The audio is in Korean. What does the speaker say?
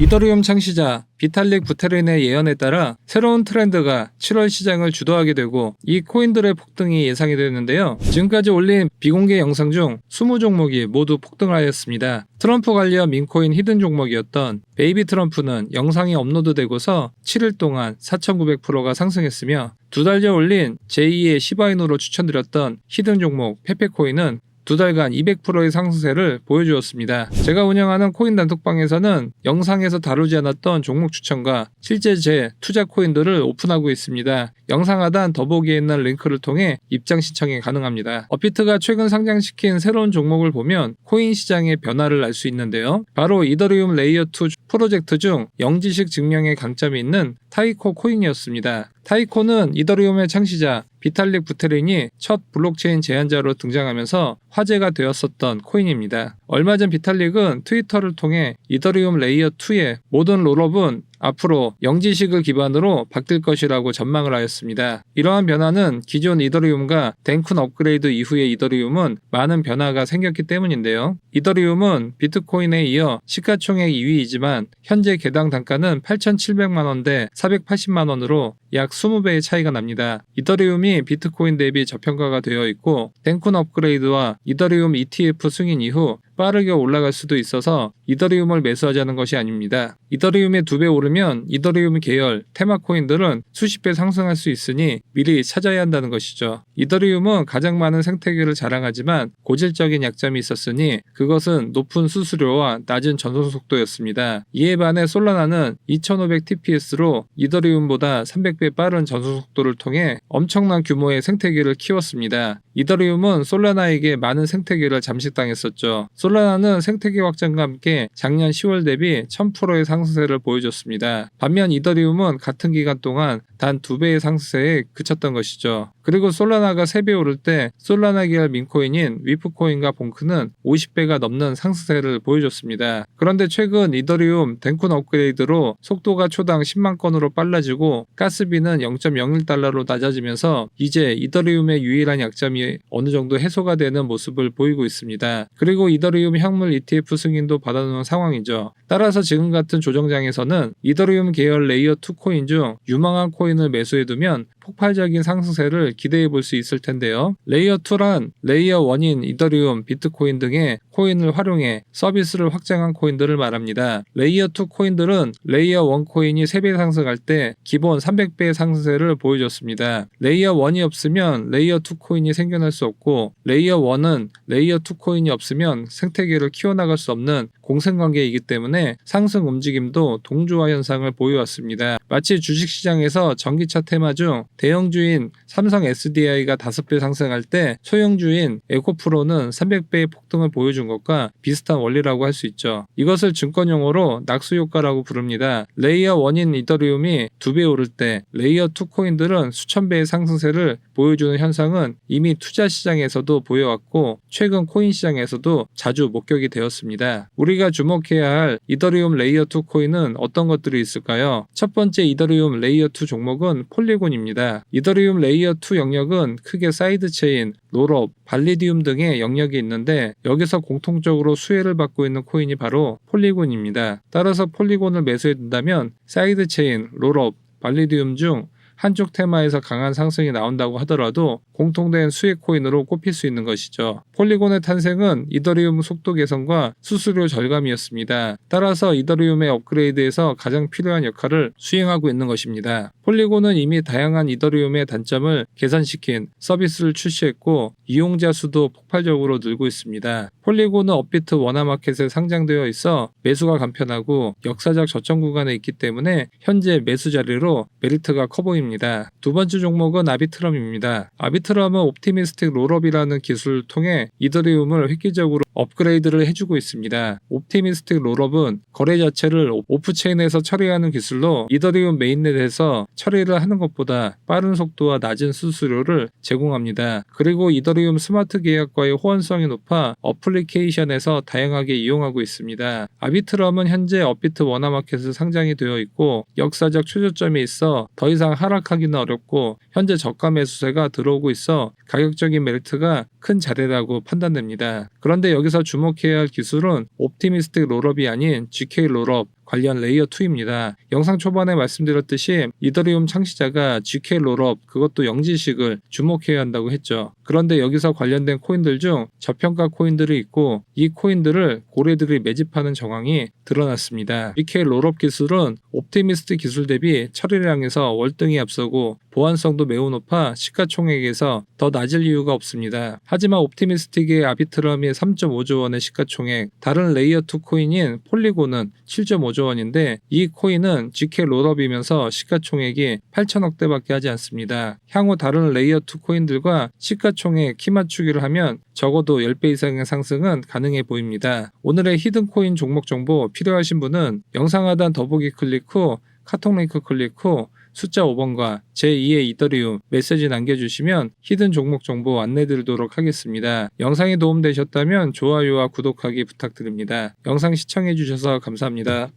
이더리움 창시자 비탈릭 부테린의 예언에 따라 새로운 트렌드가 7월 시장을 주도하게 되고 이 코인들의 폭등이 예상이 되는데요. 지금까지 올린 비공개 영상 중 20종목이 모두 폭등하였습니다. 트럼프 관련 민코인 히든 종목이었던 베이비 트럼프는 영상이 업로드되고서 7일 동안 4,900%가 상승했으며 두달전 올린 제2의 시바인으로 추천드렸던 히든 종목 페페코인은 두 달간 200%의 상승세를 보여주었습니다. 제가 운영하는 코인 단톡방에서는 영상에서 다루지 않았던 종목 추천과 실제 제 투자 코인들을 오픈하고 있습니다. 영상 하단 더보기에 있는 링크를 통해 입장 신청이 가능합니다. 업비트가 최근 상장시킨 새로운 종목을 보면 코인 시장의 변화를 알 수 있는데요. 바로 이더리움 레이어 2 프로젝트 중 영지식 증명의 강점이 있는 타이코 코인이었습니다. 타이코는 이더리움의 창시자 비탈릭 부테린이 첫 블록체인 제안자로 등장하면서 화제가 되었었던 코인입니다. 얼마 전 비탈릭은 트위터를 통해 이더리움 레이어 2의 모든 롤업은 앞으로 영지식을 기반으로 바뀔 것이라고 전망을 하였습니다. 이러한 변화는 기존 이더리움과 덴쿤 업그레이드 이후의 이더리움은 많은 변화가 생겼기 때문인데요. 이더리움은 비트코인에 이어 시가총액 2위이지만 현재 개당 단가는 8,700만 원대 480만 원으로 약 20배의 차이가 납니다. 이더리움이 비트코인 대비 저평가가 되어 있고 덴쿤 업그레이드와 이더리움 ETF 승인 이후 빠르게 올라갈 수도 있어서 이더리움을 매수하자는 것이 아닙니다. 이더리움이 두배 오르면 이더리움 계열 테마 코인들은 수십 배 상승할 수 있으니 미리 찾아야 한다는 것이죠. 이더리움은 가장 많은 생태계를 자랑하지만 고질적인 약점이 있었으니 그것은 높은 수수료와 낮은 전송 속도였습니다. 이에 반해 솔라나는 2500 TPS로 이더리움보다 300배 빠른 전송 속도를 통해 엄청난 규모의 생태계를 키웠습니다. 이더리움은 솔라나에게 많은 생태계를 잠식당했었죠. 솔라나는 생태계 확장과 함께 작년 10월 대비 1000%의 상승세를 보여줬습니다. 반면 이더리움은 같은 기간 동안 단 2배의 상승세에 그쳤던 것이죠. 그리고 솔라나가 3배 오를 때 솔라나 계열 민코인인 위프코인과 봉크는 50배가 넘는 상승세를 보여줬습니다. 그런데 최근 이더리움 덴쿤 업그레이드로 속도가 초당 10만 건으로 빨라지고 가스비는 0.01달러로 낮아지면서 이제 이더리움의 유일한 약점이 어느 정도 해소가 되는 모습을 보이고 있습니다. 그리고 이더리움 향물 ETF 승인도 받 아놓은 상황이죠. 따라서 지금 같은 조정장에서는 이더리움 계열 레이어 2 코인 중 유망한 코인을 매수해두면 폭발적인 상승세를 기대해 볼 수 있을 텐데요. 레이어 2란 레이어 1인 이더리움, 비트코인 등의 코인을 활용해 서비스를 확장한 코인들을 말합니다. 레이어 2 코인들은 레이어 1 코인이 3배 상승할 때 기본 300배의 상승세를 보여줬습니다. 레이어 1이 없으면 레이어 2 코인이 생겨날 수 없고 레이어 1은 레이어 2 코인이 없으면 생태계를 키워나갈 수 없는 공생관계이기 때문에 상승 움직임도 동조화 현상을 보여왔습니다. 마치 주식시장에서 전기차 테마 중 대형주인 삼성 SDI가 5배 상승할 때 소형주인 에코프로는 300배의 폭등을 보여준 것과 비슷한 원리라고 할 수 있죠. 이것을 증권용어로 낙수 효과라고 부릅니다. 레이어 1인 이더리움이 2배 오를 때 레이어 2 코인들은 수천 배의 상승세를 보여주는 현상은 이미 투자 시장에서도 보여왔고 최근 코인 시장에서도 자주 목격이 되었습니다. 우리가 주목해야 할 이더리움 레이어 2 코인은 어떤 것들이 있을까요? 첫 번째 이더리움 레이어 2 종목은 폴리곤입니다. 이더리움 레이어 2 영역은 크게 사이드 체인, 롤업, 발리디움 등의 영역이 있는데 여기서 공통적으로 수혜를 받고 있는 코인이 바로 폴리곤입니다. 따라서 폴리곤을 매수해 둔다면 사이드 체인, 롤업, 발리디움 중 한쪽 테마에서 강한 상승이 나온다고 하더라도 공통된 수익 코인으로 꼽힐 수 있는 것이죠. 폴리곤의 탄생은 이더리움 속도 개선과 수수료 절감이었습니다. 따라서 이더리움의 업그레이드에서 가장 필요한 역할을 수행하고 있는 것입니다. 폴리곤은 이미 다양한 이더리움의 단점을 개선시킨 서비스를 출시했고 이용자 수도 폭발적으로 늘고 있습니다. 폴리곤은 업비트 원화마켓에 상장되어 있어 매수가 간편하고 역사적 저점 구간에 있기 때문에 현재 매수 자리로 메리트가 커 보입니다. 두 번째 종목은 아비트럼입니다. 아비트 럼은 옵티미스틱 롤업이라는 기술을 통해 이더리움을 획기적으로 업그레이드를 해주고 있습니다. 옵티미스틱 롤업은 거래 자체를 오프체인에서 처리하는 기술로 이더리움 메인넷에서 처리를 하는 것보다 빠른 속도와 낮은 수수료를 제공합니다. 그리고 이더리움 스마트 계약과의 호환성이 높아 어플리케이션에서 다양하게 이용하고 있습니다. 아비트럼은 현재 업비트 원화마켓에 상장이 되어 있고 역사적 최저점이 있어 더 이상 하락하기는 어렵고 현재 저가 매수세가 들어오고 있어 가격적인 메리트가 큰 자리라고 판단됩니다. 그런데 여기서 주목해야 할 기술은 옵티미스틱 롤업이 아닌 GK 롤업, 관련 레이어 2입니다. 영상 초반에 말씀드렸듯이 이더리움 창시자가 GK 롤업 그것도 영지식을 주목해야 한다고 했죠. 그런데 여기서 관련된 코인들 중 저평가 코인들이 있고 이 코인들을 고래들이 매집하는 정황이 드러났습니다. GK 롤업 기술은 옵티미스트 기술 대비 처리량에서 월등히 앞서고 보안성도 매우 높아 시가총액에서 더 낮을 이유가 없습니다. 하지만 옵티미스틱의 아비트럼이 3.5조 원의 시가총액, 다른 레이어 2 코인인 폴리곤은 7.5조 원인데 이 코인은 GK 롤업이면서 시가총액이 8천억대밖에 하지 않습니다. 향후 다른 레이어 2 코인들과 시가총액 키 맞추기를 하면 적어도 10배 이상의 상승은 가능해 보입니다. 오늘의 히든 코인 종목 정보 필요하신 분은 영상 하단 더보기 클릭 후 카톡 링크 클릭 후 숫자 5번과 제2의 이더리움 메시지 남겨주시면 히든 종목 정보 안내드리도록 하겠습니다. 영상이 도움되셨다면 좋아요와 구독하기 부탁드립니다. 영상 시청해주셔서 감사합니다.